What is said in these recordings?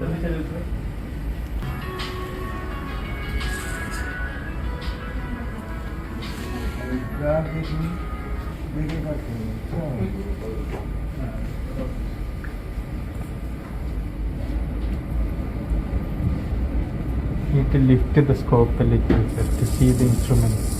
You to lift the scope a little bit to see the instrument.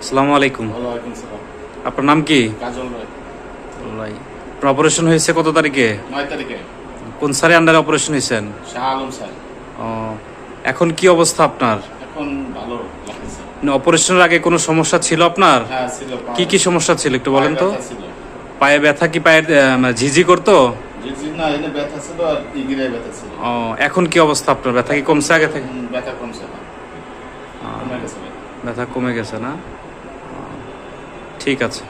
আসসালামু আলাইকুম। আপনার নাম কি? রায়। আপনার অপারেশন হয়েছে কত তারিখে? নয় তারিখে। কোন স্যারের আন্ডারে অপারেশন হয়েছেন শাহ আলম স্যার। ও এখন কি অবস্থা আপনার? এখন ভালো অপারেশনের আগে কোনো সমস্যা ছিল আপনার? হ্যাঁ কি কি সমস্যা ছিল একটু বলেন তো? পায়ে ব্যথা কি পায়ের মানে ঝিঝি করতো? ও এখন কি অবস্থা আপনার? ব্যথা কি কমছে আগে থেকে? ব্যথা কমছে কমে গেছে ব্যথা। ব্যথা কমে গেছে না? ঠিক আছে।